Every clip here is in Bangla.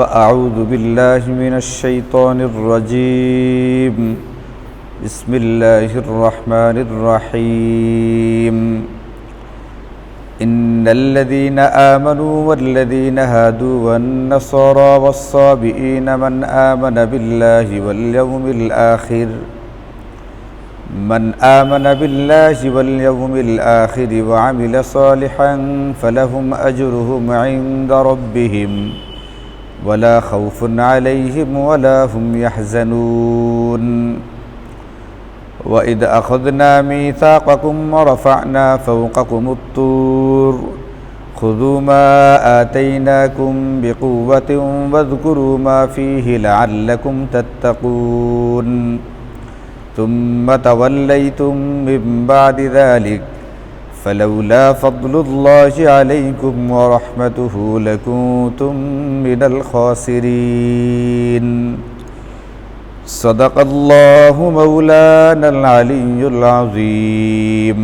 فأعوذ بالله من الشيطان الرجيم. بسم الله الرحمن الرحيم. إن الذين آمنوا والذين هادوا والنصارى والصابئين من آمن بالله واليوم الآخر من آمن بالله واليوم الآخر وعمل صالحا فلهم أجرهم عند ربهم. ولا خوف عليهم ولا هم يحزنون. وإذ أخذنا ميثاقكم ورفعنا فوقكم الطور. خذوا ما آتيناكم بقوة واذكروا ما فيه لعلكم تتقون. ثم توليتم من بعد ذلك فلولا فضل الله عليكم ورحمته لكنتم من الخاسرين. صدق الله مولانا العلي العظيم.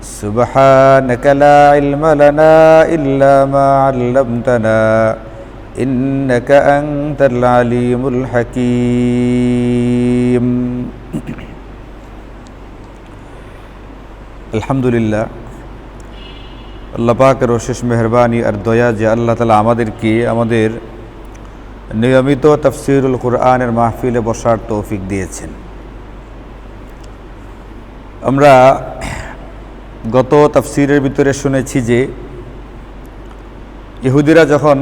سبحانك لا علم لنا إلا ما علمتنا إنك أنت العليم الحكيم. আলহামদুলিল্লাহ। আল্লাহ পাকের অশেষ মেহরবানি আর দয়া যে আল্লাহ তালা আমাদেরকে আমাদের নিয়মিত তফসিরুল কোরআনের মাহফিলে বসার তৌফিক দিয়েছেন। আমরা গত তফসিরের ভিতরে শুনেছি যে ইহুদিরা যখন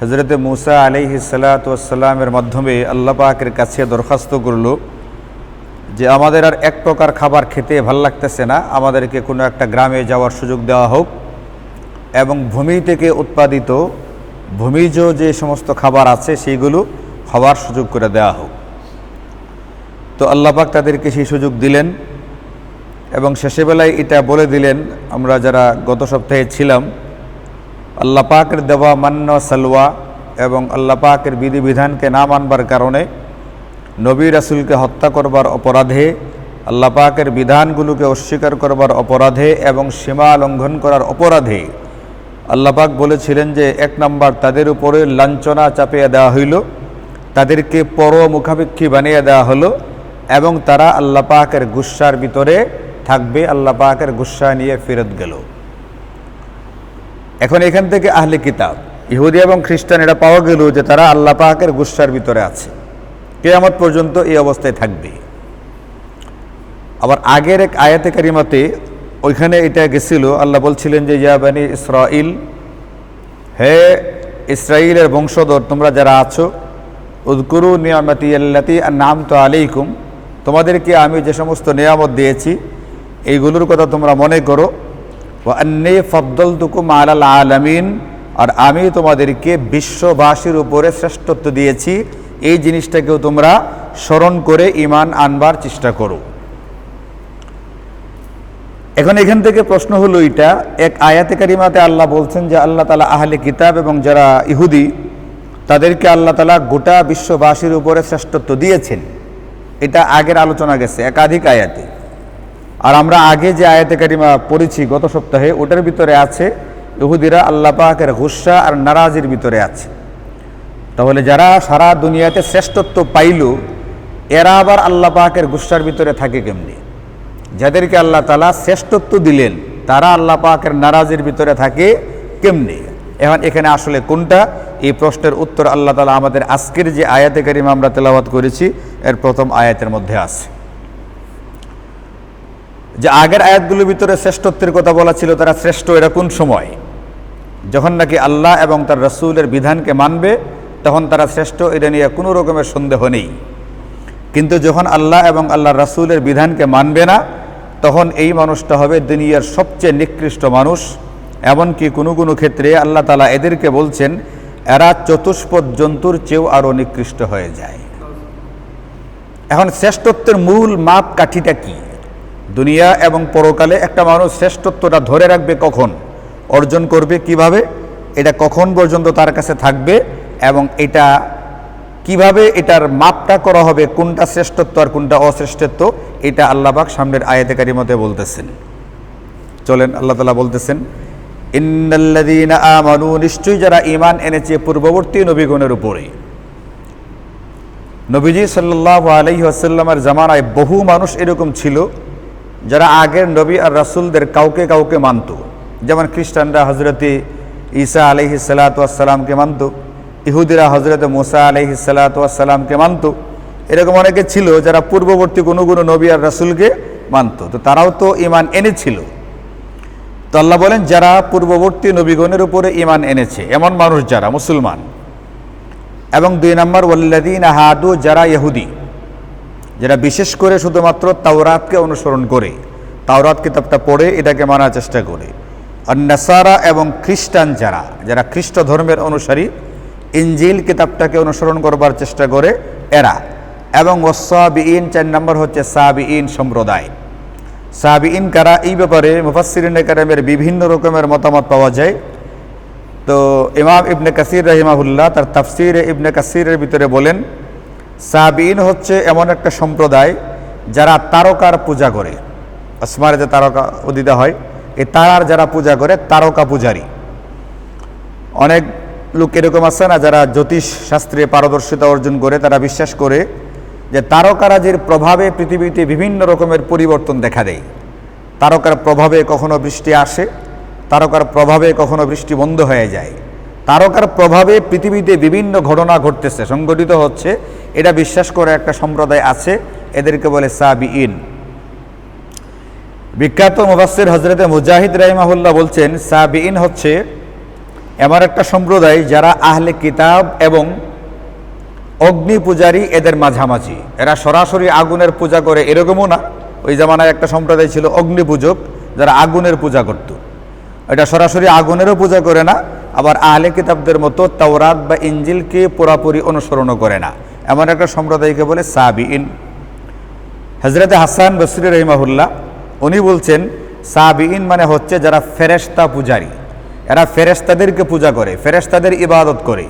হজরতে মুসা আলিহি সালাতামের মাধ্যমে আল্লাহ পাকের কাছে দরখাস্ত করল যে আমাদের আর এক প্রকার খাবার খেতে ভালো লাগতেছে না, আমাদেরকে কোনো একটা গ্রামে যাওয়ার সুযোগ দেওয়া হোক এবং ভূমি থেকে উৎপাদিত ভূমিজ যে সমস্ত খাবার আছে সেইগুলো খাওয়ার সুযোগ করে দেওয়া হোক। তো আল্লাপাক তাদেরকে সেই সুযোগ দিলেন এবং শেষে বেলায় এটা বলে দিলেন, আমরা যারা গত সপ্তাহে ছিলাম আল্লাপাকের দেওয়া মান্য সালওয়া এবং আল্লাহ পাকের বিধিবিধানকে না মানবার কারণে নবী রাসুলকে হত্যা করবার অপরাধে, আল্লাহ পাকের বিধানগুলোকে অস্বীকার করবার অপরাধে এবং সীমা লঙ্ঘন করার অপরাধে আল্লাপাক বলেছিলেন যে এক নম্বর তাদের উপরে লাঞ্ছনা চাপিয়ে দেওয়া হইল, তাদেরকে পর মুখাপেক্ষী বানিয়ে দেওয়া হলো এবং তারা আল্লাহ পাকের গুসার ভিতরে থাকবে, আল্লাহ পাকের গুসা নিয়ে ফেরত গেল। এখন এখান থেকে আহলে কিতাব, ইহুদি এবং খ্রিস্টান এটা পাওয়া গেল যে তারা আল্লাহ পাকের গুসার ভিতরে আছে। কেয়ামত পর্যন্ত এই অবস্থায় থাকবে। আবার আগের এক আয়াতে কারিমাতে ওইখানে এটা গেছিল, আল্লাহ বলছিলেন যে ইয়াবানি ইসরাইল হে ইসরাইলের বংশধর, তোমরা যারা আছো উদ্কুরু নিয়ামতি আল্লাতি আর নাম তো আলাইকুম, তোমাদেরকে আমি যে সমস্ত নিয়ামত দিয়েছি, এইগুলোর কথা তোমরা মনে করো। ও আন্নে ফদ্দল তুকুম আলাল আলামিন, আর আমি তোমাদেরকে বিশ্ববাসীর উপরে শ্রেষ্ঠত্ব দিয়েছি এই জিনিসটাকেও তোমরা স্মরণ করে ইমান আনবার চেষ্টা করো। এখন এখান থেকে প্রশ্ন হলো এটা, এক আয়াতে কারিমাতে আল্লাহ বলছেন যে আল্লাহ তালা আহলে কিতাব এবং যারা ইহুদি, তাদেরকে আল্লাহ তালা গোটা বিশ্ববাসীর উপরে শ্রেষ্ঠত্ব দিয়েছেন। এটা আগের আলোচনা গেছে, একাধিক আয়াতে। আর আমরা আগে যে আয়াতে কারিমা পড়েছি গত সপ্তাহে, ওটার ভিতরে আছে, ইহুদিরা আল্লাহ পাকের গুসা আর নারাজির ভিতরে আছে। তাহলে যারা সারা দুনিয়াতে শ্রেষ্ঠত্ব পাইল, এরা আবার আল্লাহ পাকের গুসার ভিতরে থাকে কেমনি? যাদেরকে আল্লাহ তালা শ্রেষ্ঠত্ব দিলেন, তারা আল্লাহ পাকের নারাজের ভিতরে থাকে কেমনি? এখন এখানে আসলে কোনটা? এই প্রশ্নের উত্তর আল্লাহ তালা আমাদের আজকের যে আয়াতে কারিমা আমরা তেলাবাদ করেছি, এর প্রথম আয়াতের মধ্যে আছে। যে আগের আয়াতগুলোর ভিতরে শ্রেষ্ঠত্বের কথা বলা ছিল, তারা শ্রেষ্ঠ এরা কোন সময়? যখন নাকি আল্লাহ এবং তার রসুলের বিধানকে মানবে তখন তারা শ্রেষ্ঠ, এটা নিয়ে কোনো রকমের সন্দেহ নেই। কিন্তু যখন আল্লাহ এবং আল্লাহ রাসুলের বিধানকে মানবে না, তখন এই মানুষটা হবে দুনিয়ার সবচেয়ে নিকৃষ্ট মানুষ। এমনকি কোনো কোনো ক্ষেত্রে আল্লাহ তালা এদেরকে বলছেন, এরা চতুষ্পদ জন্তুর চেয়েও আরও নিকৃষ্ট হয়ে যায়। এখন শ্রেষ্ঠত্বের মূল মাপ কাঠিটা কি? দুনিয়া এবং পরকালে একটা মানুষ শ্রেষ্ঠত্বটা ধরে রাখবে কখন? অর্জন করবে কীভাবে? এটা কখন পর্যন্ত তার কাছে থাকবে? এবং এটা কীভাবে এটার মাপটা করা হবে, কোনটা শ্রেষ্ঠত্ব আর কোনটা অশ্রেষ্ঠত্ব, এটা আল্লাহবাক সামনের আয়াতে কারিমতে বলতেছেন। চলেন, আল্লাহ তালা বলতেছেন, ইন্নাল্লাযীনা আমানু নিশ্চয়ই যারা ইমান এনেছে পূর্ববর্তী নবীগণের উপরে। নবীজি সাল্লাহ আলাইহি ওয়াসাল্লামের জামানায় বহু মানুষ এরকম ছিল, যারা আগের নবী আর রাসূলদের কাউকে কাউকে মানত। যেমন খ্রিস্টানরা হজরতে ঈসা আলাইহি সালাতামকে মানত ইহুদিরা হজরত মুসা আলাইহি সালাতামকে মানত। এরকম অনেকে ছিল যারা পূর্ববর্তী কোনো কোনো নবী আর রাসুলকে মানত। তো তারাও তো ঈমান এনেছিল। তো আল্লাহ বলেন, যারা পূর্ববর্তী নবীগণের উপরে ঈমান এনেছে, এমন মানুষ যারা, মুসলমান। এবং দুই নম্বর ওয়াল্লাদিন হাদু, যারা ইহুদি, যারা বিশেষ করে শুধুমাত্র তাওরাতকে অনুসরণ করে, তাওরাত কিতাবটা পড়ে এটাকে মানার চেষ্টা করে। আর নাসারা এবং খ্রিস্টান যারা যারা খ্রিস্ট ধর্মের অনুসারী ইঞ্জিল কিতাবটাকে অনুসরণ করবার চেষ্টা করে এরা। এবং ওসাবিইন চার নম্বর হচ্ছে সাবিইন সম্প্রদায়। সাবিইন কারা? এই ব্যাপারে মুফাসসিরিন কারামের বিভিন্ন রকমের মতামত পাওয়া যায়। তো ইমাম ইবনে কাসির রহিমাহুল্লাহ তার তাফসির ইবনে কাসিরের ভিতরে বলেন সাবিন হচ্ছে এমন একটা সম্প্রদায় যারা তারকার পূজা করে। আসমারে যে তারকা উদিত হয়, এই তারার যারা পূজা করে, তারকা পূজারী। অনেক লোক এরকম আছে না, যারা জ্যোতিষ শাস্ত্রে পারদর্শিতা অর্জন করে, তারা বিশ্বাস করে যে তারকারাজির প্রভাবে পৃথিবীতে বিভিন্ন রকমের পরিবর্তন দেখা দেয়। তারকার প্রভাবে কখনো বৃষ্টি আসে, তারকার প্রভাবে কখনো বৃষ্টি বন্ধ হয়ে যায়। তারকার প্রভাবে পৃথিবীতে বিভিন্ন ঘটনা ঘটতেছে। সংগঠিত হচ্ছে, এটা বিশ্বাস করে একটা সম্প্রদায় আছে, এদেরকে বলে সাবি ইন বিখ্যাত মুবাসির হজরতে মুজাহিদ রাহিমাহুল্লাহ বলছেন সাবি ইন হচ্ছে এমন একটা সম্প্রদায় যারা আহলে কিতাব এবং অগ্নি পূজারী এদের মাঝামাঝি। এরা সরাসরি আগুনের পূজা করে, এরকমও না। ওই জামানায় একটা সম্প্রদায় ছিল অগ্নি পূজক যারা আগুনের পূজা করত। এটা সরাসরি আগুনেরও পূজা করে না, আবার আহলে কিতাবদের মতো তাওরাত বা ইঞ্জিলকে পুরাপুরি অনুসরণও করে না। এমন একটা সম্প্রদায়কে বলে সাবিইন হজরতে হাসান বসরি রহিমাহুল্লাহ, উনি বলছেন সাবিইন মানে হচ্ছে যারা ফেরেস্তা পূজারী। এরা ফেরেস্তাদেরকে পূজা করে ফেরেস্তাদের ইবাদত করে।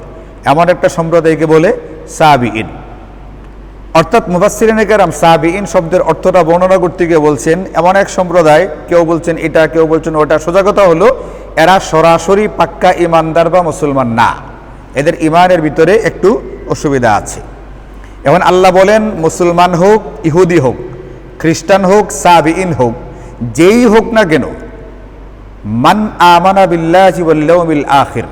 এমন একটা সম্প্রদায়কে বলে সাবিইন অর্থাৎ মুফাসসিরিনে কেরাম সাবিইন শব্দের অর্থটা বর্ণনা করতে গিয়ে বলছেন, এমন এক সম্প্রদায়, কেউ বলছেন এটা, কেউ বলছেন ওটা। সোজা কথা হলো, এরা সরাসরি পাক্কা ইমানদার বা মুসলমান না। এদের ইমানের ভিতরে একটু অসুবিধা আছে। এখন আল্লাহ বলেন, মুসলমান হোক, ইহুদি হোক, খ্রিস্টান হোক সাবিইন হোক, যেই হোক না কেন মান আমানা বিল্লাহি ওয়াল ইয়াউমিল আখির।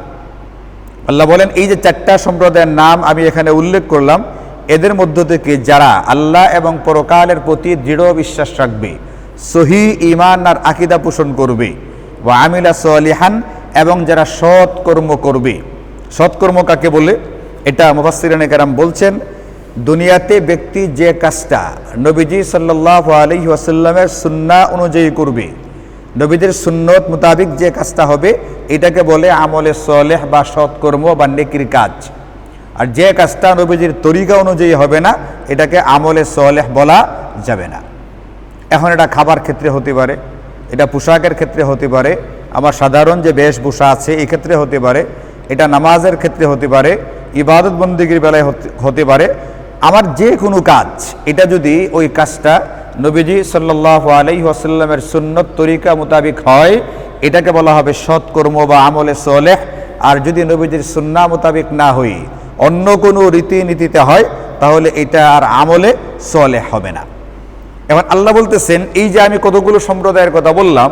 আল্লাহ বলেন, এই যে চারটা সম্প্রদায়ের নাম আমি এখানে উল্লেখ করলাম, এদের মধ্য থেকে যারা আল্লাহ এবং পরকালের প্রতি দৃঢ় বিশ্বাস রাখবে, সহি ইমান আর আকিদা পোষণ করবে বা আমিলা সোয়ালিহান এবং যারা সৎ কর্ম করবে। সৎকর্ম কাকে বলে? এটা মুফাসসিরানে কারাম বলছেন, দুনিয়াতে ব্যক্তি যে কাজটা নবীজি সাল্লাহ আলহি আসাল্লামের সুন্না অনুযায়ী করবে নবীদের সুন্নত মোতাবিক যে কাজটা হবে, এটাকে বলে আমলে সলেহ বা সৎকর্ম বা নেকির কাজ। আর যে কাজটা নবীজির তরিকা অনুযায়ী হবে না, এটাকে আমলে সলেহ বলা যাবে না। এখন এটা খাবার ক্ষেত্রে হতে পারে, এটা পোশাকের ক্ষেত্রে হতে পারে আমার সাধারণ যে বেশভূষা আছে ক্ষেত্রে হতে পারে, এটা নামাজের ক্ষেত্রে হতে পারে ইবাদত বন্দীগীর বেলায় হতে পারে। আমার যে কোনো কাজ, এটা যদি ওই কাজটা নবীজি সাল্লাহ আলাইহি আসাল্লামের সুন্নত তরিকা মোতাবিক হয়, এটাকে বলা হবে সৎকর্ম বা আমলে সলেহ। আর যদি নবীজির সুন্না মোতাবিক না হই, অন্য কোনো রীতিনীতিতে হয়, তাহলে এটা আর আমলে সলেহ হবে না। এখন আল্লাহ বলতেছেন, এই যে আমি কতগুলো সম্প্রদায়ের কথা বললাম,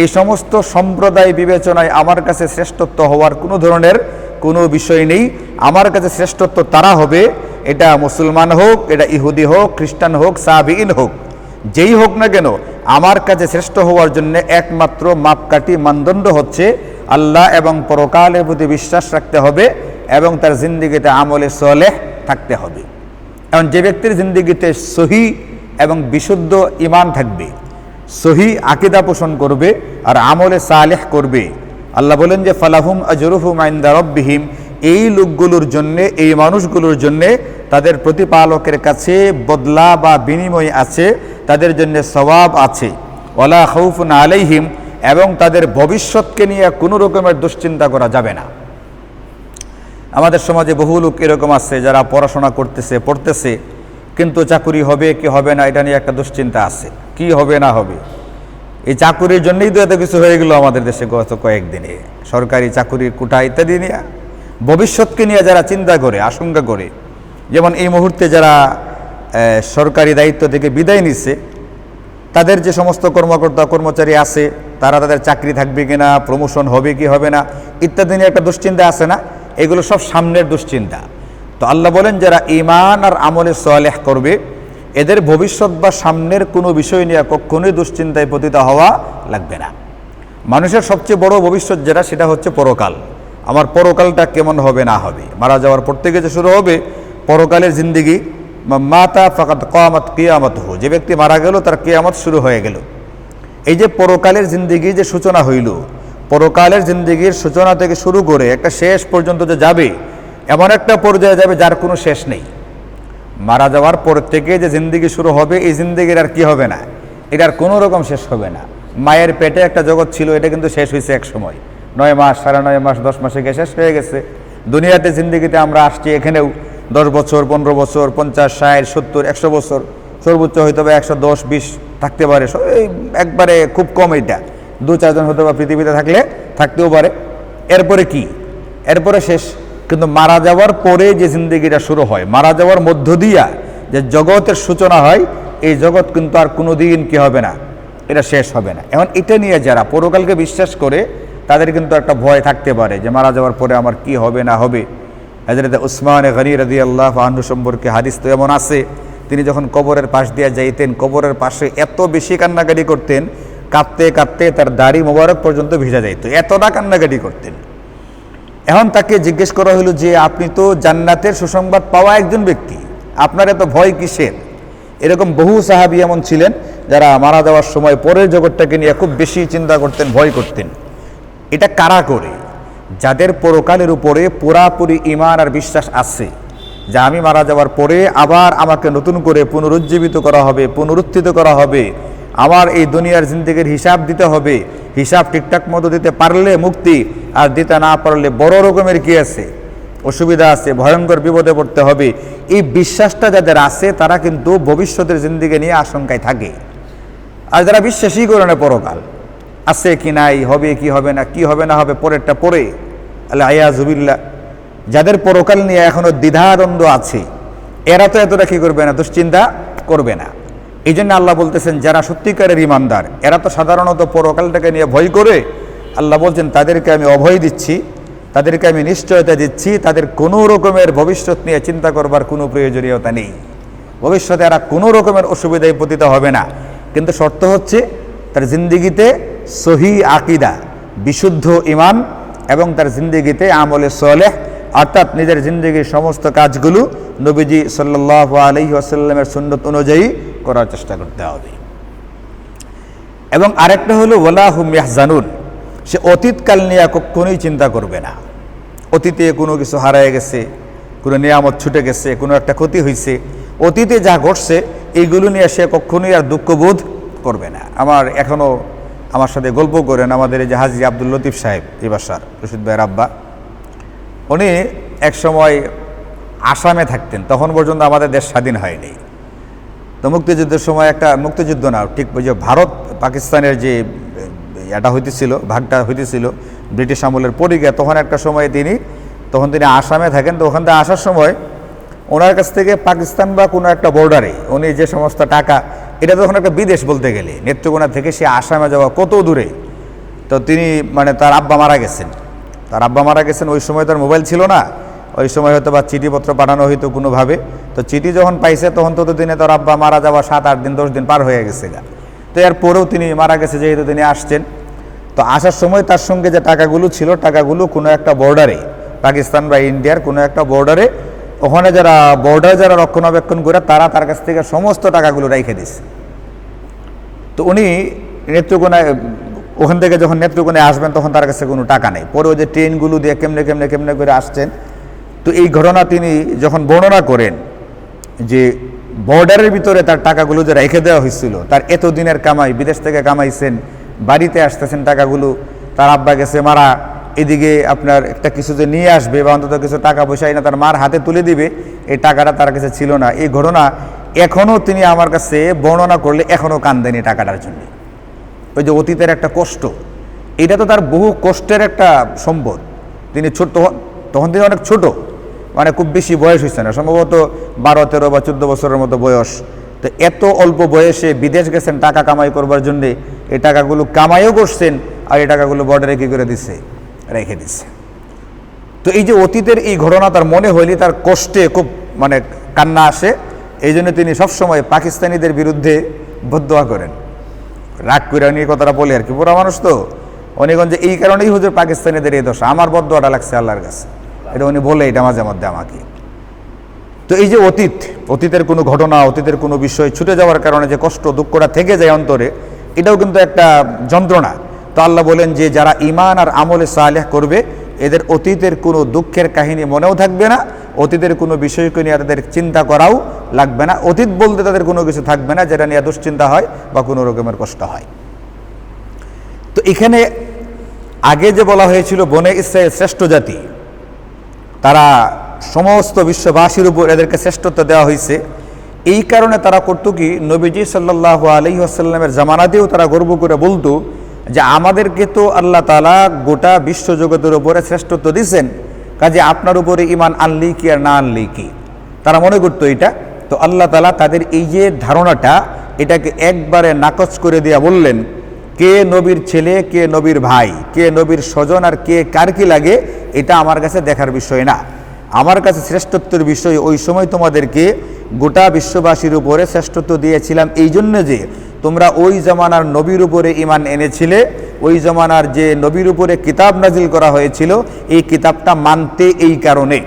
এই সমস্ত সম্প্রদায় বিবেচনায় আমার কাছে শ্রেষ্ঠত্ব হওয়ার কোনো ধরনের কোনো বিষয় নেই। আমার কাছে শ্রেষ্ঠত্ব তারা হবে, এটা মুসলমান হোক, এটা ইহুদি হোক, খ্রিস্টান হোক সাবিইন হোক। যেই হোক না কেন, আমার কাছে শ্রেষ্ঠ হওয়ার জন্য একমাত্র মাপকাঠি মানদণ্ড হচ্ছে আল্লাহ এবং পরকালের প্রতি বিশ্বাস রাখতে হবে এবং তার জিন্দিগিতে আমলে সলেহ থাকতে হবে। এখন যে ব্যক্তির জিন্দিগিতে সহি এবং বিশুদ্ধ ইমান থাকবে, সহি আকিদা পোষণ করবে আর আমলে সালেহ করবে, আল্লাহ বলেন যে, ফালাহুম আজরুহুম আইন্দা রব্বিহিম এই লোকগুলোর জন্যে, এই মানুষগুলোর জন্যে তাদের প্রতিপালকের কাছে বদলা বা বিনিময় আছে। তাদের জন্য সওয়াব আছে। ওলা খৌফুন আলাইহিম এবং তাদের ভবিষ্যৎকে নিয়ে কোনো রকমের দুশ্চিন্তা করা যাবে না। আমাদের সমাজে বহু লোক এরকম আছে যারা পড়াশোনা করতেছে, পড়তেছে, কিন্তু চাকুরি হবে কি হবে না এটা নিয়ে একটা দুশ্চিন্তা আছে। কি হবে না হবে? এই চাকুরির জন্যই তো এত কিছু হয়ে গেল আমাদের দেশে গত কয়েকদিনে। সরকারি চাকুরির কোটা ইত্যাদি নিয়ে। ভবিষ্যৎকে নিয়ে যারা চিন্তা করে, আশঙ্কা করে, যেমন এই মুহূর্তে যারা সরকারি দায়িত্ব থেকে বিদায় নিচ্ছে তাদের যে সমস্ত কর্মকর্তা, কর্মচারী আছে, তারা তাদের চাকরি থাকবে কি না প্রমোশন হবে কি হবে না, ইত্যাদি নিয়ে একটা দুশ্চিন্তা আছে না? এগুলো সব সামনের দুশ্চিন্তা। তো আল্লাহ বলেন, যারা ইমান আর আমলে সোয়ালেহ করবে, এদের ভবিষ্যৎ বা সামনের কোনো বিষয় নিয়ে কখনোই দুশ্চিন্তায় পতিত হওয়া লাগবে না। মানুষের সবচেয়ে বড় ভবিষ্যৎ যেটা, সেটা হচ্ছে পরকাল। আমার পরকালটা কেমন হবে, না হবে? মারা যাওয়ার পর থেকে যে শুরু হবে, পরকালের জিন্দিগি মাতা ফাকাত কামাত কেয়ামত হো যে ব্যক্তি মারা গেল, তার কেয়ামত শুরু হয়ে গেল। এই যে পরকালের জিন্দিগি যে সূচনা হইল, পরকালের জিন্দিগির সূচনা থেকে শুরু করে একটা শেষ পর্যন্ত যে যাবে, এমন একটা পর্যায়ে যাবে যার কোনো শেষ নেই। মারা যাওয়ার পর থেকে যে জিন্দিগি শুরু হবে, এই জিন্দিগির আর কি হবে না। এটার কোনো রকম শেষ হবে না। মায়ের পেটে একটা জগৎ ছিল, এটা কিন্তু শেষ হয়েছে এক সময়। নয় মাস, সাড়ে নয় মাস, দশ মাসে গিয়ে শেষ হয়ে গেছে। দুনিয়াতে জিন্দিগিতে আমরা আসছি এখানেও। দশ বছর, পনেরো বছর, পঞ্চাশ, ষাট, সত্তর, একশো বছর। সর্বোচ্চ হয়তো বা একশো দশ, বিশ থাকতে পারে। এই একবারে খুব কম এটা। দু, চারজন হয়তো বা পৃথিবীতে থাকলে থাকতেও পারে। এরপরে কি? এরপরে শেষ। কিন্তু মারা যাওয়ার পরে যে জিন্দগিটা শুরু হয়, মারা যাওয়ার মধ্য দিয়া যে জগতের সূচনা হয়, এই জগৎ কিন্তু আর কোনো দিন কি হবে না, এটা শেষ হবে না। এখন এটা নিয়ে যারা পরকালকে বিশ্বাস করে, তাদের কিন্তু একটা ভয় থাকতে পারে যে মারা যাওয়ার পরে আমার কি হবে, না হবে। হজরত উসমান গনি রদি আল্লাহ আহ্ন সম্পর্কে হাদিস তো এমন আছে, তিনি যখন কবরের পাশ দিয়ে যাইতেন, কবরের পাশে এত বেশি কান্নাকাটি করতেন, কাঁদতে কাঁদতে তার দাড়ি মোবারক পর্যন্ত ভিজা যাইত, এতটা কান্নাকাটি করতেন। এখন তাকে জিজ্ঞেস করা হলো যে, আপনি তো জান্নাতের সুসংবাদ পাওয়া একজন ব্যক্তি, আপনার এত ভয় কিসের? এরকম বহু সাহাবি এমন ছিলেন, যারা মারা যাওয়ার সময় পরের জগৎটাকে নিয়ে খুব বেশি চিন্তা করতেন, ভয় করতেন। এটা কারা করে? যাদের পরকালের উপরে পুরাপুরি ইমান আর বিশ্বাস আছে, যে আমি মারা যাওয়ার পরে আবার আমাকে নতুন করে পুনরুজ্জীবিত করা হবে, পুনরুত্থিত করা হবে, আমার এই দুনিয়ার জিন্দগির হিসাব দিতে হবে, হিসাব ঠিকঠাক মতো দিতে পারলে মুক্তি আর দিতে না পারলে বড় রকমের কি আছে? অসুবিধা আছে, ভয়ঙ্কর বিপদে পড়তে হবে। এই বিশ্বাসটা যাদের আছে, তারা কিন্তু ভবিষ্যতের জিন্দিগি নিয়ে আশঙ্কায় থাকে। আর যারা বিশ্বাসই করে না পরকাল আছে কি নাই, হবে কি হবে না, কি হবে না হবে, পরেরটা পরে। আল্লাহ আয়াজুবিল্লা যাদের পরকাল নিয়ে এখনও দ্বিধাদ্বন্দ্ব আছে, এরা তো এতটা কি করবে না, দুশ্চিন্তা করবে না। এই জন্য আল্লাহ বলতেছেন, যারা সত্যিকারের ইমানদার এরা তো সাধারণত পরকালটাকে নিয়ে ভয় করে। আল্লাহ বলছেন, তাদেরকে আমি অভয় দিচ্ছি, তাদেরকে আমি নিশ্চয়তা দিচ্ছি, তাদের কোনো রকমের ভবিষ্যৎ নিয়ে চিন্তা করবার কোনো প্রয়োজনীয়তা নেই। ভবিষ্যতে এরা কোনো রকমের অসুবিধায় পতিত হবে না। কিন্তু শর্ত হচ্ছে, তার জিন্দিগিতে সহি আকিদা, বিশুদ্ধ ইমান এবং তার জিন্দিগিতে আমলে সলেহ, অর্থাৎ নিজের জিন্দিগির সমস্ত কাজগুলো নবীজি সাল্লাহ আলহি আসাল্লামের সুন্নত অনুযায়ী করার চেষ্টা করতে হবে। এবং আরেকটা হলো ওলাহুম ইয়াহজানুন সে অতীতকাল নিয়ে কখনোই চিন্তা করবে না। অতীতে কোনো কিছু হারায় গেছে, কোনো নিয়ামত ছুটে গেছে, কোনো একটা ক্ষতি হয়েছে অতীতে যা ঘটছে এইগুলো নিয়ে সে কখনোই আর দুঃখবোধ করবে না। আমার এখনও আমার সাথে গল্প করেন আমাদের এই যে হাজি আব্দুল লতিফ সাহেব এই বাসার রশিদ ভাইয়ের আব্বা। উনি একসময় আসামে থাকতেন, তখন পর্যন্ত আমাদের দেশ স্বাধীন হয়নি। তো মুক্তিযুদ্ধের সময় একটা মুক্তিযুদ্ধ না, ঠিক যে ভারত পাকিস্তানের যে এটা হইতেছিল, ভাগটা হইতেছিল, ব্রিটিশ আমলের পরে গিয়ে তখন একটা সময় তিনি, তখন তিনি আসামে থাকেন, তো ওখান থেকে আসার সময় ওনার কাছ থেকে পাকিস্তান বা কোনো একটা বর্ডারে উনি যে সমস্ত টাকা এটা তখন একটা বিদেশ বলতে গেলে। নেত্রকোনা থেকে সে আসামে যাওয়া কত দূরে? তো তিনি মানে তার আব্বা মারা গেছেন। তার আব্বা মারা গেছেন, ওই সময় তার মোবাইল ছিল না। ওই সময় হয়তো বা চিঠিপত্র পাঠানো হইতো কোনোভাবে। তো চিঠি যখন পাইছে, তখন তো দিনে তার আব্বা মারা যাওয়া সাত আট দিন, দশ দিন পার হয়ে গেছে গা। তো এরপরেও তিনি মারা গেছে, যেহেতু তিনি আসছেন। তো আসার সময় তার সঙ্গে যে টাকাগুলো ছিল, টাকাগুলো কোনো একটা বর্ডারে পাকিস্তান বা ইন্ডিয়ার কোনো একটা বর্ডারে ওখানে যারা বর্ডার যারা রক্ষণাবেক্ষণ করে, তারা তার কাছ থেকে সমস্ত টাকাগুলো রেখে দিছে তো উনি নেত্রকোনায় ওখান থেকে যখন নেত্রকোনায় আসবেন, তখন তার কাছে কোনো টাকা নেই। পরে ওই যে ট্রেনগুলো দিয়ে কেমনে কেমনে কেমনে করে আসছেন, তো এই ঘটনা তিনি যখন বর্ণনা করেন যে বর্ডারের ভিতরে তার টাকাগুলো যে রেখে দেওয়া হয়েছিল, তার এত দিনের কামাই, বিদেশ থেকে কামাইছেন, বাড়িতে আসতেছেন টাকাগুলো, তার আব্বা গেছে মারা এদিকে আপনার একটা কিছু যে নিয়ে আসবে বা অন্তত কিছু টাকা পয়সা না তার মার হাতে তুলে দিবে, এই টাকাটা তার কাছে ছিল না। এই ঘটনা এখনও তিনি আমার কাছে বর্ণনা করলে এখনও কান্দেনি টাকাটার জন্য। ওই যে অতীতের একটা কষ্ট, এটা তো তার বহু কষ্টের একটা সম্পদ। তিনি ছোট তখন- তখন তিনি অনেক ছোট মানে খুব বেশি বয়স হয়েছে না, সম্ভবত বারো, তেরো বা চোদ্দ বছরের মতো বয়স। তো এত অল্প বয়সে বিদেশ গেছেন টাকা কামাই করবার জন্যে, এই টাকাগুলো কামাইও করছেন আর এই টাকাগুলো বর্ডারে কী করে দিচ্ছে রেখে দিছে। তো এই যে অতীতের এই ঘটনা তার মনে হইলে তার কষ্টে খুব মানে কান্না আসে, এই জন্য তিনি সবসময় পাকিস্তানিদের বিরুদ্ধে বদোয়া করেন। রাগ করে নিয়ে কথাটা বলে আর কি পুরা মানুষ তো। অনেকগঞ্জে এই কারণেই হুজুর পাকিস্তানিদের এই দশা, আমার বদোয়াটা লাগছে আল্লাহর কাছে। এটা উনি বলে, এটা মাঝে মধ্যে আমাকে। তো এই যে অতীত, অতীতের কোনো ঘটনা, অতীতের কোনো বিষয় ছুটে যাওয়ার কারণে যে কষ্ট দুঃখটা থেকে যায় অন্তরে, এটাও কিন্তু একটা যন্ত্রণা। আল্লাহ বলেন যে যারা ইমান আর আমলে সালেহ করবে, এদের অতীতের কোনো দুঃখের কাহিনী মনেও থাকবে না, অতীতের কোনো বিষয়কে নিয়ে তাদের চিন্তা করাও লাগবে না। অতীত বলতে তাদের কোনো কিছু থাকবে না, যেটা নিয়ে দুশ্চিন্তা হয় বা কোনো রকমের কষ্ট হয়। তো এখানে আগে যে বলা হয়েছিল, বনে ইসরায়েল শ্রেষ্ঠ জাতি, তারা সমস্ত বিশ্ববাসীর উপর এদেরকে শ্রেষ্ঠত্ব দেওয়া হয়েছে। এই কারণে তারা করতো কি, নবীজি সাল্লাহ আলি আসাল্লামের জামানাতেও তারা গর্ব করে বলতো যে আমাদেরকে তো আল্লাহ তালা গোটা বিশ্বজগতের উপরে শ্রেষ্ঠত্ব দিয়েছেন, কাজে আপনার উপরে ইমান আনলি কি আর না আনলি কি? তারা মনে করতো এটা। তো আল্লাহ তালা তাদের এই যে ধারণাটা, এটাকে একবারে নাকচ করে দিয়া বললেন, কে নবীর ছেলে, কে নবীর ভাই, কে নবীর স্বজন আর কে কার কি লাগে, এটা আমার কাছে দেখার বিষয় না। আমার কাছে শ্রেষ্ঠত্বের বিষয় ওই সময় তোমাদেরকে গোটা বিশ্ববাসীর উপরে শ্রেষ্ঠত্ব দিয়েছিলাম এই জন্য যে তোমরা ওই জমানার নবীর উপরে ইমান এনেছিলে, ওই জমানার যে নবীর উপরে কিতাব নাজিল করা হয়েছিল, এই কিতাবটা মানতে এই কারণে।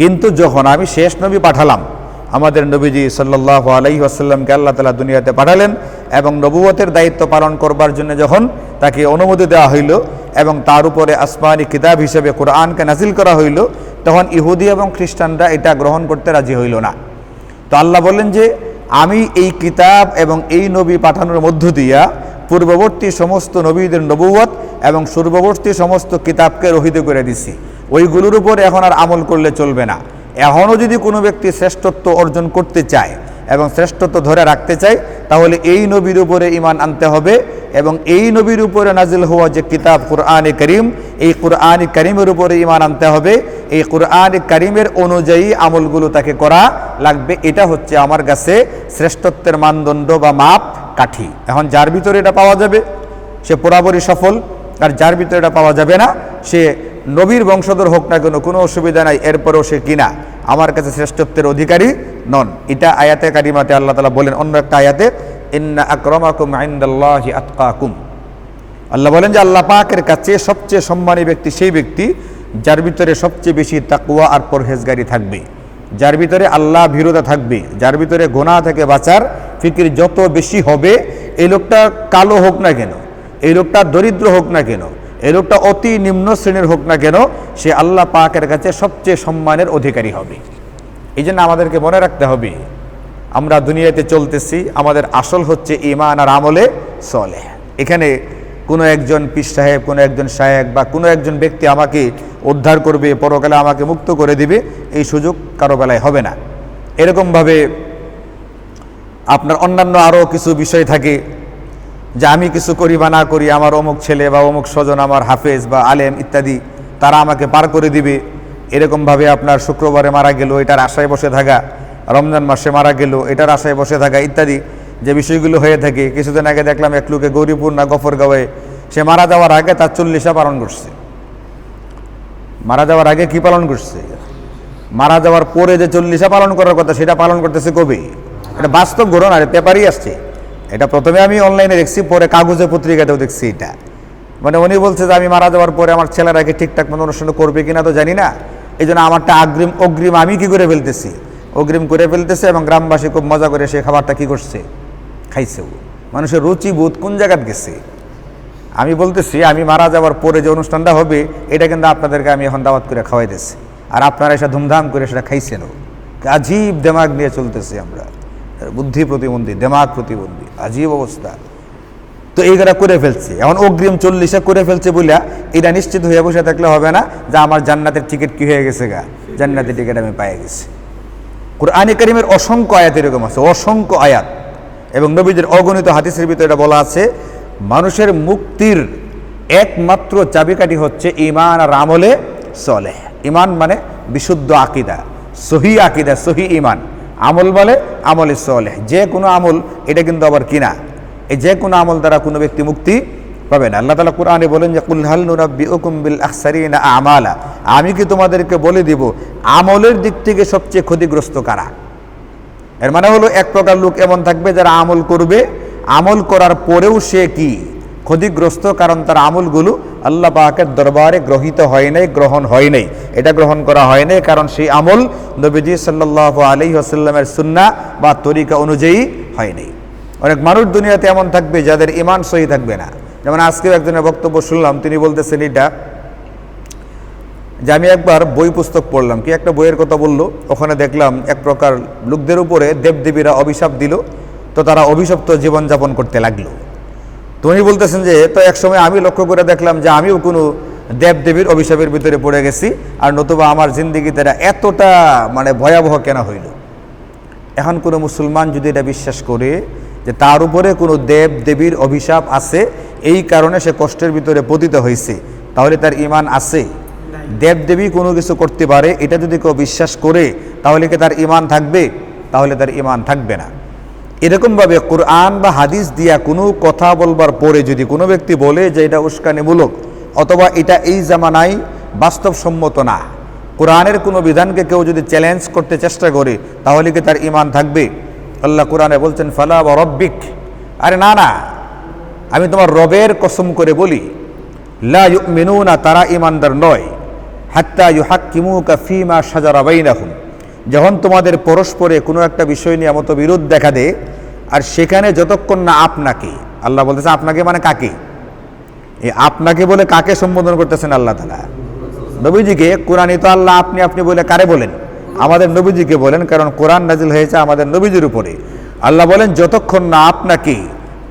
কিন্তু যখন আমি শেষ নবী পাঠালাম, আমাদের নবীজি সাল্লাহ আলাইহি আসাল্লামকে আল্লাহ তালা দুনিয়াতে পাঠালেন এবং নবুয়তের দায়িত্ব পালন করবার জন্য যখন তাকে অনুমতি দেওয়া হইল এবং তার উপরে আসমানি কিতাব হিসেবে কোরআনকে নাজিল করা হইল, তখন ইহুদি এবং খ্রিস্টানরা এটা গ্রহণ করতে রাজি হইল না। তো আল্লাহ বললেন যে আমি এই কিতাব এবং এই নবী পাঠানোর মধ্য দিয়া পূর্ববর্তী সমস্ত নবীদের নবুয়ত এবং পূর্ববর্তী সমস্ত কিতাবকে রহিত করে দিছি। ওইগুলোর উপর এখন আর আমল করলে চলবে না। এখনও যদি কোনো ব্যক্তি শ্রেষ্ঠত্ব অর্জন করতে চায় এবং শ্রেষ্ঠত্ব ধরে রাখতে চাই, তাহলে এই নবীর উপরে ইমান আনতে হবে এবং এই নবীর উপরে নাজিল হওয়া যে কিতাব কুরআনে করিম, এই কুরআনে করিমের উপরে ইমান আনতে হবে। এই কুরআনে করিমের অনুযায়ী আমলগুলো তাকে করা লাগবে। এটা হচ্ছে আমার কাছে শ্রেষ্ঠত্বের মানদণ্ড বা মাপ কাঠি। এখন যার ভিতরে এটা পাওয়া যাবে, সে পুরাপুরি সফল, আর যার ভিতরে এটা পাওয়া যাবে না, সে নবীর বংশধর হোক না কেন কোনো অসুবিধা নাই, এরপরেও সে কিনা আমার কাছে শ্রেষ্ঠত্বের অধিকারী নন। এটা আয়াতে কারিমাতে আল্লাহ তালা বলেন, অন্য একটা আয়াতে, ইন্না আকরমাকুম আইন্দাল্লাহি আতকাকুম। আল্লাহ বলেন যে, আল্লাহ পাকের কাছে সবচেয়ে সম্মানী ব্যক্তি সেই ব্যক্তি, যার ভিতরে সবচেয়ে বেশি তাকুয়া আর পরহেজগারি থাকবে। যার ভিতরে আল্লাহ ভীরতা থাকবে, যার ভিতরে গোনা থেকে বাঁচার ফিকির যত বেশি হবে, এই লোকটা কালো হোক না কেন, এই লোকটা দরিদ্র হোক না কেন এই লোকটা অতি নিম্ন শ্রেণির হোক না কেন, সে আল্লাহ পাকের কাছে সবচেয়ে সম্মানের অধিকারী হবে। এই জন্য আমাদেরকে মনে রাখতে হবে, আমরা দুনিয়াতে চলতেছি, আমাদের আসল হচ্ছে ইমান আর আমলে সলে এখানে কোনো একজন পীর সাহেব, কোনো একজন সাহেব বা কোনো একজন ব্যক্তি আমাকে উদ্ধার করবে, পরকালে আমাকে মুক্ত করে দিবে, এই সুযোগ কারও বেলায় হবে না। এরকমভাবে আপনার অন্যান্য আরও কিছু বিষয় থাকে যে আমি কিছু করি বা না করি, আমার অমুক ছেলে বা অমুক স্বজন, আমার হাফেজ বা আলেম ইত্যাদি, তারা আমাকে পার করে দিবে। এরকমভাবে আপনার শুক্রবারে মারা গেল, এটার আশায় বসে থাকা। রমজান মাসে মারা গেল, এটার আশায় বসে থাকা ইত্যাদি যে বিষয়গুলো হয়ে থাকে। কিছুদিন আগে দেখলাম এক লোকে গৌরীপুর না গফরগাঁওয়ে, সে মারা যাওয়ার আগে তার চল্লিশা পালন করছে। মারা যাওয়ার আগে কি পালন করছে? মারা যাওয়ার পরে যে চল্লিশা পালন করার কথা, সেটা পালন করতেছে কবি? এটা বাস্তব ঘটনা পেপারই আসছে। এটা প্রথমে আমি অনলাইনে দেখছি, পরে কাগজে পত্রিকাতেও দেখছি এটা। মানে উনি বলছে যে আমি মারা যাওয়ার পরে আমার ছেলেরা কি ঠিকঠাক মতো অনুষ্ঠান করবে কিনা তো জানি না। এই জন্য আমারটা আগ্রিম, অগ্রিম আমি কি করে ফেলতেছি? অগ্রিম করে ফেলতেছে এবং গ্রামবাসী খুব মজা করে সে খাবারটা কি করছে? খাইছে মানুষের রুচি বোধ কোন জায়গাত গেছে? আমি বলতেছি, আমি মারা যাওয়ার পরে যে অনুষ্ঠানটা হবে, এটা কিন্তু আপনাদেরকে আমি এখন দাওয়াত করে খাওয়াইতেছি। আর আপনারা এসে ধুমধাম করে সেটা খাইছেন আজীব দেমাগ নিয়ে চলতেছি আমরা। বুদ্ধি প্রতিবন্ধী, দেমাগ প্রতিবন্ধী, আজীব অবস্থা। তো এইগুলা করে ফেলছে? এখন অগ্রিম চল্লিশে করে ফেলছে বলিয়া এটা নিশ্চিত হয়ে বসে থাকলে হবে না যে আমার জান্নাতের টিকিট কি হয়ে গেছে গা? জান্নাতের টিকিট আমি পাই গেছি। কোরআনে করিমের অসংখ্য আয়াত এরকম আছে, অসংখ্য আয়াত। এবং নবীদের অগণিত হাদিসের ভিতরে এটা বলা আছে, মানুষের মুক্তির একমাত্র চাবিকাঠি হচ্ছে ইমান আর আমলে সলেহ। ইমান মানে বিশুদ্ধ আকিদা, সহি আকিদা, সহি ইমান আমল বলে আমলে সলেহ। যে কোনো আমল, এটা কিন্তু আবার কিনা? এই যে কোনো আমল দ্বারা কোনো ব্যক্তি মুক্তি পাবে না। আল্লাহ তালা কোরআনে বলেন যে কুলহাল নুরাব্বি বিল আখসারিনা আমালা? আমি কি তোমাদেরকে বলে দিব, আমলের দিক থেকে সবচেয়ে ক্ষতিগ্রস্ত কারা? এর মানে হলো, এক প্রকার লোক এমন থাকবে যারা আমল করবে। আমল করার পরেও সে কি? ক্ষতিগ্রস্ত, কারণ তার আমলগুলো আল্লাহ পাকের দরবারে গ্রহীত হয় নাই, গ্রহণ হয় নাই। এটা গ্রহণ করা হয় নাই, কারণ সেই আমল নবীজি সাল্লাহ আলি আসাল্লামের সুন্না বা তরিকা অনুযায়ী হয় নাই। অনেক মানুষ দুনিয়াতে এমন থাকবে যাদের ইমান সহি থাকবে না। যেমন আজকেও একজনের বক্তব্য শুনলাম, তিনি বলতেছেন এটা, যে আমি একবার বই পুস্তক পড়লাম, কি একটা বইয়ের কথা বলল, ওখানে দেখলাম এক প্রকার লোকদের উপরে দেবদেবীরা অভিশাপ দিল, তো তারা অভিশপ্ত জীবনযাপন করতে লাগল। তো উনি বলতেছেন যে, তো একসময় আমি লক্ষ্য করে দেখলাম যে আমিও কোনো দেবদেবীর অভিশাপের ভিতরে পড়ে গেছি আর নতুবা আমার জিন্দিগিতে এটা এতটা মানে ভয়াবহ কেন হইল। এখন কোনো মুসলমান যদি এটা বিশ্বাস করে যে তার উপরে কোনো দেব দেবীর অভিশাপ আছে, এই কারণে সে কষ্টের ভিতরে পতিত হয়েছে, তাহলে তার ইমান আছে। দেব দেবী কোনো কিছু করতে পারে, এটা যদি কেউ বিশ্বাস করে, তাহলে কি তার ইমান থাকবে? তাহলে তার ইমান থাকবে না। এরকমভাবে কোরআন বা হাদিস দিয়া কোনো কথা বলবার পরে যদি কোনো ব্যক্তি বলে যে এটা উস্কানিমূলক অথবা এটা এই জামানায় বাস্তবসম্মত না, কোরআনের কোনো বিধানকে কেউ যদি চ্যালেঞ্জ করতে চেষ্টা করে, তাহলে কি তার ইমান থাকবে? আল্লাহ কোরআনে বলছেন, ফালা বা রব্বিক। আরে না না, আমি তোমার রবের কসম করে বলি, লা মেনু না তারা ইমানদার নয়, হাত্তা ইউ হাক হাক্কিমু কাফিমা সাজারা বাইনাহুম। যখন তোমাদের পরস্পরে কোনো একটা বিষয় নিয়ে মতো বিরোধ দেখা দেয় আর সেখানে যতক্ষণ না আপনাকে, আল্লাহ বলতেছে, আপনাকে মানে কাকে? এই আপনাকে বলে কাকে সম্বোধন করতেছেন আল্লাহ তালা নবীজিকে, কোরআনই তো আল্লাহ, আপনি আপনি বলে কারে বলেন? আমাদের নবীজিকে বলেন, কারণ কোরআন নাজিল হয়েছে আমাদের নবীজির উপরে। আল্লাহ বলেন, যতক্ষণ না আপনাকে,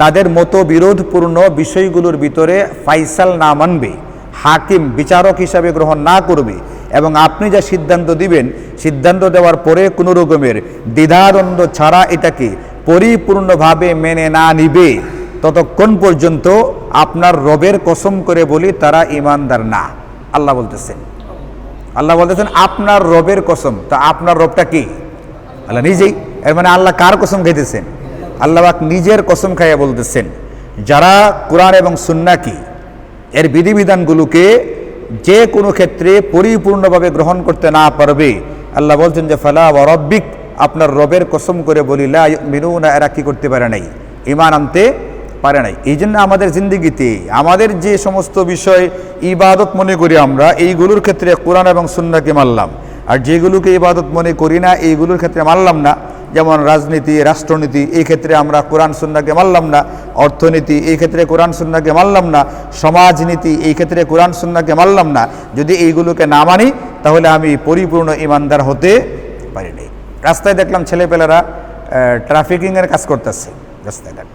তাদের মতো বিরোধপূর্ণ বিষয়গুলোর ভিতরে ফাইসাল না মানবে, হাকিম, বিচারক হিসাবে গ্রহণ না করবে এবং আপনি যা সিদ্ধান্ত দিবেন, সিদ্ধান্ত দেওয়ার পরে কোনো রকমের দ্বিধাদ্বন্দ্ব ছাড়া এটাকে পরিপূর্ণভাবে মেনে না নিবে, ততক্ষণ পর্যন্ত আপনার রবের কসম করে বলি, তারা ইমানদার না। আল্লাহ বলতেছেন। আল্লাহ বলতেছেন, আপনার রবের কসম। তা আপনার রবটা কি? আল্লাহ নিজেই। এর মানে আল্লাহ কার কসম খাইতেছেন? আল্লাহবাক নিজের কসম খাইয়া বলতেছেন, যারা কোরআন এবং সুন্না কি, এর বিধিবিধানগুলোকে যে কোনো ক্ষেত্রে পরিপূর্ণভাবে গ্রহণ করতে না পারবে। আল্লাহ বলছেন যে, ফালা ও রব্বিক আপনার রবের কসম করে বলি, লা মিনুনা এরা কি করতে পারে নাই? ইমান আনতে পারে নাই। এই জন্য আমাদের জিন্দিগিতে, আমাদের যে সমস্ত বিষয় ইবাদত মনে করি আমরা, এইগুলোর ক্ষেত্রে কোরআন এবং সুন্নাকে মানলাম। আর যেগুলোকে ইবাদত মনে করি না, এইগুলোর ক্ষেত্রে মানলাম না। যেমন রাজনীতি, রাষ্ট্রনীতি, এই ক্ষেত্রে আমরা কোরআন, সুন্নাকে মানলাম না। অর্থনীতি, এই ক্ষেত্রে কোরআন, সুন্নাকে মানলাম না। সমাজনীতি, এই ক্ষেত্রে কোরআন, সুন্নাকে মানলাম না। যদি এইগুলোকে না মানি, তাহলে আমি পরিপূর্ণ ইমানদার হতে পারিনি রাস্তায় দেখলাম ছেলেপেলেরা ট্রাফিকিংয়ের কাজ করতেছে। রাস্তায় দেখ।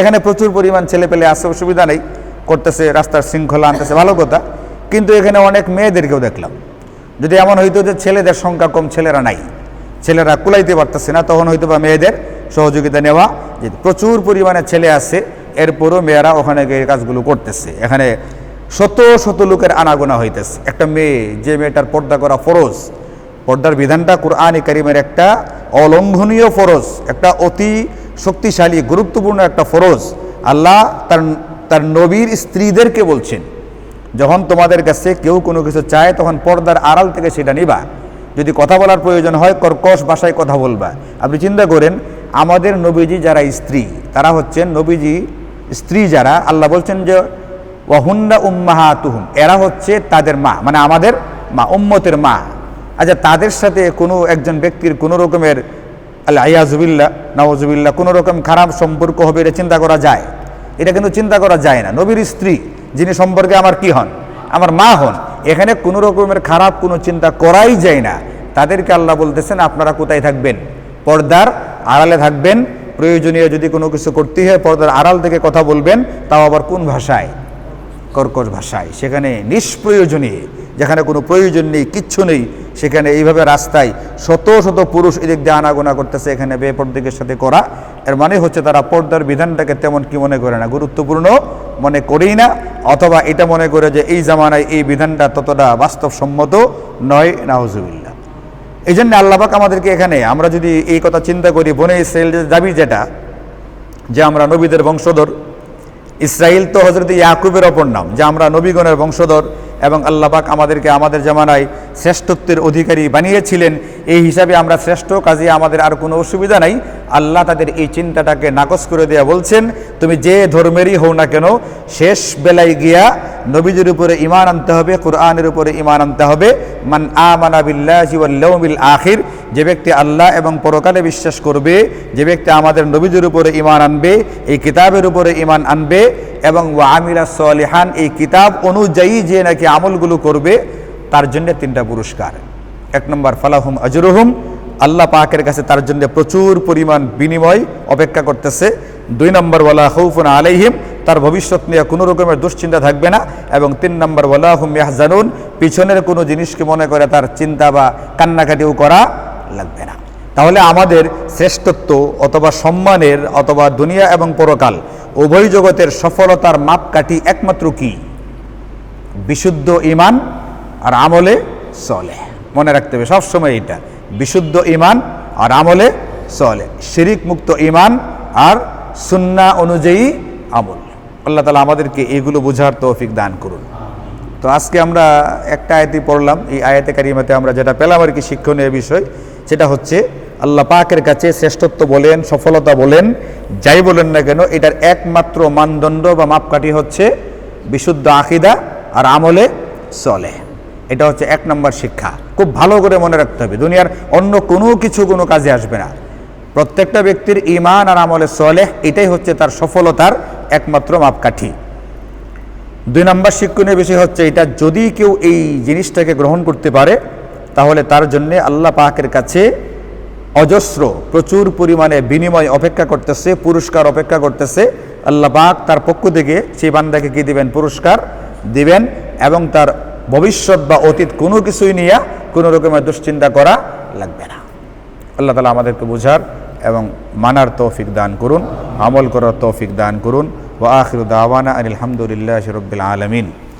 এখানে প্রচুর পরিমাণ ছেলেপেলে আছে, অসুবিধা নেই। করতেছে, রাস্তার শৃঙ্খলা আনতেছে, ভালো কথা। কিন্তু এখানে অনেক মেয়েদেরকেও দেখলাম। যদি এমন হইতো যে ছেলেদের সংখ্যা কম, ছেলেরা নাই, ছেলেরা কুলাইতে পারতেছে না, তখন হয়তো বা মেয়েদের সহযোগিতা নেওয়া প্রচুর পরিমাণে ছেলে আছে, এরপরও মেয়েরা ওখানে গিয়ে কাজগুলো করতেছে। এখানে শত শত লোকের আনাগোনা হইতেছে। একটা মেয়ে, যে মেয়েটার পর্দা করা ফরজ পর্দার বিধানটা কোরআন কারিমের একটা অলঙ্ঘনীয় ফরজ, একটা অতি শক্তিশালী, গুরুত্বপূর্ণ একটা ফরজ। আল্লাহ তার তার নবীর স্ত্রীদেরকে বলছেন, যখন তোমাদের কাছে কেউ কোনো কিছু চায়, তখন পর্দার আড়াল থেকে সেটা নিবা। যদি কথা বলার প্রয়োজন হয়, কর্কশ ভাষায় কথা বলবা। আপনি চিন্তা করেন, আমাদের নবীজি যারা স্ত্রী, তারা হচ্ছেন নবীজি স্ত্রী যারা, আল্লাহ বলছেন যে ওয়াহুন্না উম্মাহা তুহুম এরা হচ্ছে তাদের মা মানে আমাদের মা, উম্মতের মা। আচ্ছা তাদের সাথে কোনো একজন ব্যক্তির কোনো রকমের আল্লাহ আয়াজুবিল্লা নওয়াজুবিল্লা কোনো রকম খারাপ সম্পর্ক হবে এটা চিন্তা করা যায়? এটা কিন্তু চিন্তা করা যায় না। নবীর স্ত্রী, যিনি সম্পর্কে আমার কি হন? আমার মা হন। এখানে কোনো রকমের খারাপ কোনো চিন্তা করাই যায় না। তাদেরকে আল্লাহ বলতেছেন, আপনারা কোথায় থাকবেন? পর্দার আড়ালে থাকবেন। প্রয়োজনীয় যদি কোনো কিছু করতে হয়, পর্দার আড়াল থেকে কথা বলবেন। তাও আবার কোন ভাষায়? কর্কশ ভাষায়। সেখানে নিষ্প্রয়োজনীয়, যেখানে কোনো প্রয়োজন নেই, কিচ্ছু নেই, সেখানে এইভাবে রাস্তায় শত শত পুরুষ এদিক দিয়ে আনাগোনা করতেছে, এখানে বেপরদিকের সাথে করা। এর মানে হচ্ছে তারা পর্দার বিধানটাকে তেমন কি মনে করে না, গুরুত্বপূর্ণ মনে করেই না, অথবা এটা মনে করে যে এই জামানায় এই বিধানটা ততটা বাস্তবসম্মত নয় নাউজুবিল্লা এই জন্য আল্লাপাক আমাদেরকে এখানে, আমরা যদি এই কথা চিন্তা করি, বনে ইসরায়েলের দাবি যেটা, যে আমরা নবীদের বংশধর ইসরায়েল তো হজরত ইয়াকুবের অপর নাম যা আমরা নবীগণের বংশধর এবং আল্লাপাক আমাদেরকে আমাদের জামানায় শ্রেষ্ঠত্বের অধিকারী বানিয়েছিলেন। এই হিসাবে আমরা শ্রেষ্ঠ, কাজে আমাদের আর কোনো অসুবিধা নাই। আল্লাহ তাদের এই চিন্তাটাকে নাকচ করে দেয়া বলছেন, তুমি যে ধর্মেরই হও না কেন, শেষ বেলায় গিয়া নবীদের উপরে ইমান আনতে হবে, কোরআনের উপরে ইমান আনতে হবে। মান আমানা বিল্লাহি ওয়াল ইয়াউমিল আখির, যে ব্যক্তি আল্লাহ এবং পরকালে বিশ্বাস করবে, যে ব্যক্তি আমাদের নবীদের উপরে ইমান আনবে, এই কিতাবের উপরে ইমান আনবে এবং ওয়ামিলা সলিহান, এই কিতাব অনুযায়ী যে নাকি আমলগুলো করবে, তার জন্য তিনটা পুরস্কার। এক নম্বর, ফালাহুম আজরুহুম, আল্লাহ পাকের কাছে তার জন্য প্রচুর পরিমাণ বিনিময় অপেক্ষা করতেছে। দুই নম্বর, ওয়ালা হৌফুন আলাইহিম, তার ভবিষ্যৎ নিয়ে কোনো রকমের দুশ্চিন্তা থাকবে না। এবং তিন নম্বর ওয়ালা হুম ইয়াহজানুন, পিছনের কোনো জিনিসকে মনে করে তার চিন্তা বা কান্নাকাটিও করা লাগবে না। তাহলে আমাদের শ্রেষ্ঠত্ব অথবা সম্মানের অথবা দুনিয়া এবং পরকাল উভয় জগতের সফলতার মাপকাঠি একমাত্র কি? বিশুদ্ধ ইমান আর আমলে চলে মনে রাখতে হবে, সবসময় এটা বিশুদ্ধ ইমান আর আমলে চলে শিরিক মুক্ত ইমান আর সুন্না অনুযায়ী আমল। আল্লাহ তালা আমাদেরকে এগুলো বোঝার তৌফিক দান করুন। তো আজকে আমরা একটা আয়াতই পড়লাম। এই আয়াতে কারিমাতে আমরা যেটা পেলাম আর কি শিক্ষণীয় বিষয়, সেটা হচ্ছে আল্লাহ পাকের কাছে শ্রেষ্ঠত্ব বলেন, সফলতা বলেন, যাই বলেন না কেন, এটার একমাত্র মানদণ্ড বা মাপকাঠি হচ্ছে বিশুদ্ধ আকিদা আর আমলে চলে। এটা হচ্ছে এক নম্বর শিক্ষা। খুব ভালো করে মনে রাখতে হবে, দুনিয়ার অন্য কোনো কিছু কোনো কাজে আসবে না। প্রত্যেকটা ব্যক্তির ইমান আর আমলে চলে, এটাই হচ্ছে তার সফলতার একমাত্র মাপকাঠি। দুই নম্বর শিক্ষণীয় বিষয় হচ্ছে এটা, যদি কেউ এই জিনিসটাকে গ্রহণ করতে পারে, তাহলে তার জন্যে আল্লাহ পাকের কাছে অজস্র, প্রচুর পরিমাণে বিনিময় অপেক্ষা করতেছে, পুরস্কার অপেক্ষা করতেছে। আল্লাহ পাক তার পক্ষ থেকে সেই বান্দাকে কি দিবেন? পুরস্কার দিবেন এবং তার ভবিষ্যৎ বা অতীত কোনো কিছুই নিয়ে কোনো রকমের দুশ্চিন্তা করা লাগবে না। আল্লাহ তালা আমাদেরকে বোঝার এবং মানার তৌফিক দান করুন, আমল করার তৌফিক দান করুন। ও আখির দাওয়ানা আলহামদুলিল্লাহ রবিল আলমিন।